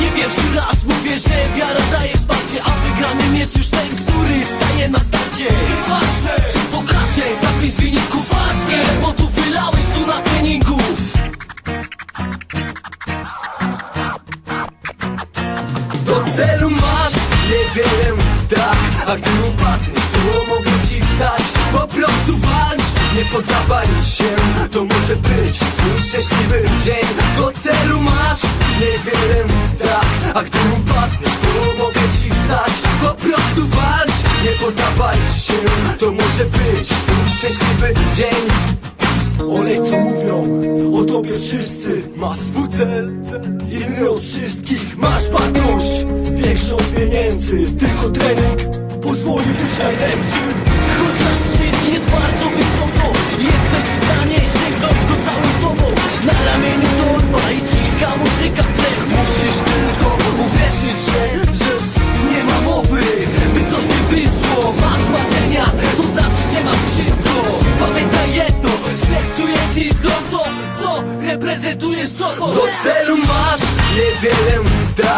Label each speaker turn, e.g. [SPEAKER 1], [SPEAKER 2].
[SPEAKER 1] Nie pierwszy raz mówię, że wiara daje wsparcie A wygranym jest już ten, który staje na starcie. Ważne, czy pokażę, zapisz w wyniku ważnie Bo tu wylałeś tu na treningu. Do celu masz? Niewiele tak A gdy upadniesz, to mogę ci wstać. Po prostu walcz, nie poddawaj się To może być twój szczęśliwy dzień. Do celu masz niewiele tak A gdy upadniesz, to mogę ci wstać. Po prostu walcz, nie poddawaj się To może być twój szczęśliwy dzień. Olej co mówią o tobie wszyscy Masz swój cel, inny od wszystkich Masz wartość, większą pieniędzy Tylko trening pozwoli być najlepszym reprezentujesz sobą Do celu masz niewiele